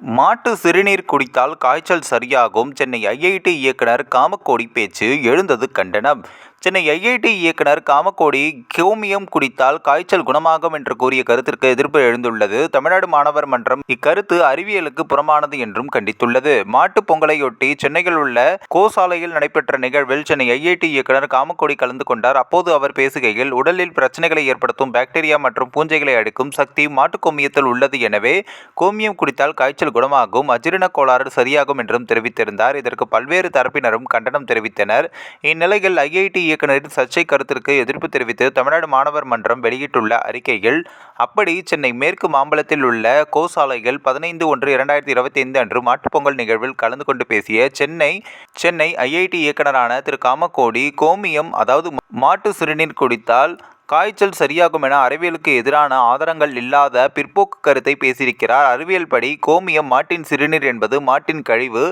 மாட்டு சிறுநீர் குடித்தால் காய்ச்சல் சரியாகும். சென்னை ஐஐடி இயக்குனர் காமக்கோடி பேச்சு எழுந்தது கண்டனம். சென்னை ஐஐடி இயக்குனர் காமக்கோடி கோமியம் குடித்தால் காய்ச்சல் குணமாகும் என்று கூறிய கருத்திற்கு எதிர்ப்பு எழுந்துள்ளது. தமிழ்நாடு மாணவர் மன்றம் இக்கருத்து அறிவியலுக்கு புறமானது என்றும் கண்டித்துள்ளது. மாட்டுப் பொங்கலையொட்டி சென்னையில் உள்ள கோசாலையில் நடைபெற்ற நிகழ்வில் சென்னை ஐஐடி இயக்குனர் காமக்கோடி கலந்து கொண்டார். அப்போது அவர் பேசுகையில் உடலில் பிரச்சனைகளை ஏற்படுத்தும் பாக்டீரியா மற்றும் பூஞ்சைகளை அடிக்கும் சக்தி மாட்டுக் கோமியத்தில் உள்ளது எனவே கோமியம் குடித்தால் காய்ச்சல் குணமாகும் அஜீரண கோளாறு சரியாகும் என்றும் தெரிவித்திருந்தார். இதற்கு பல்வேறு தரப்பினரும் கண்டனம் தெரிவித்தனர். இந்நிலையில் ஐஐடி இயக்குநரின் சர்ச்சை கருத்திற்கு எதிர்ப்பு தெரிவித்து தமிழ்நாடு மாணவர் மன்றம் வெளியிட்டுள்ள அறிக்கையில் அப்படி சென்னை மேற்கு மாம்பலத்தில் உள்ள கோசாலைகள் பதினைந்து ஒன்று இரண்டாயிரத்தி இருபத்தி ஐந்து அன்று மாட்டுப்பொங்கல் நிகழ்வில் கலந்து கொண்டு பேசிய சென்னை சென்னை ஐஐடி இயக்குனரான திரு காமக்கோடி கோமியம் அதாவது மாட்டு சிறுநீர் குடித்தால் காய்ச்சல் சரியாகும் என அறிவியலுக்கு எதிரான ஆதாரங்கள் இல்லாத பிற்போக்கு கருத்தை பேசியிருக்கிறார். அறிவியல் படி கோமியம் மாட்டின் சிறுநீர் என்பது மாட்டின் கழிவு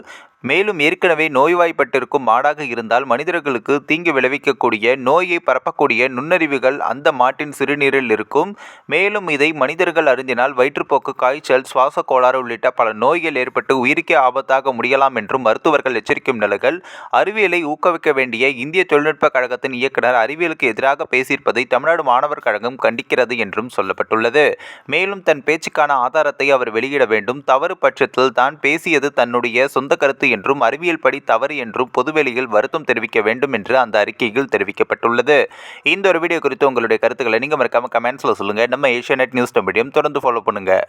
மேலும் ஏற்கனவே நோய்வாய்ப்பட்டிருக்கும் மாடாக இருந்தால் மனிதர்களுக்கு தீங்கு விளைவிக்கக்கூடிய நோயை பரப்பக்கூடிய நுண்ணறிவுகள் அந்த மாட்டின் சிறுநீரில் இருக்கும். மேலும் இதை மனிதர்கள் அருந்தினால் வயிற்றுப்போக்கு காய்ச்சல் சுவாச கோளாறு உள்ளிட்ட பல நோய்கள் ஏற்பட்டு உயிருக்கே ஆபத்தாக முடியலாம் என்றும் மருத்துவர்கள் எச்சரிக்கும் நிலைகள் அறிவியலை ஊக்குவிக்க வேண்டிய இந்திய தொழில்நுட்ப கழகத்தின் இயக்குனர் அறிவியலுக்கு எதிராக பேசியிருப்பதை தமிழ்நாடு மாணவர் கழகம் கண்டிக்கிறது என்றும் சொல்லப்பட்டுள்ளது. மேலும் தன் பேச்சுக்கான ஆதாரத்தை அவர் வெளியிட வேண்டும். தவறு பட்சத்தில் தான் பேசியது தன்னுடைய சொந்த கருத்து என்றும் அறிவியல் படி தவறு என்றும் பொதுவெளியில் வருத்தம் தெரிவிக்க வேண்டும் என்று அந்த அறிக்கையில் தெரிவிக்கப்பட்டுள்ளது. இந்த ஒரு வீடியோ குறித்து உங்களுடைய கருத்துக்களை நீங்கள் மறக்காமல் கமெண்ட்ஸில் சொல்லுங்கள் நம்ம ஏஷியா நியூஸ் மீடியம் தொடர்ந்து ஃபாலோ பண்ணுங்கள்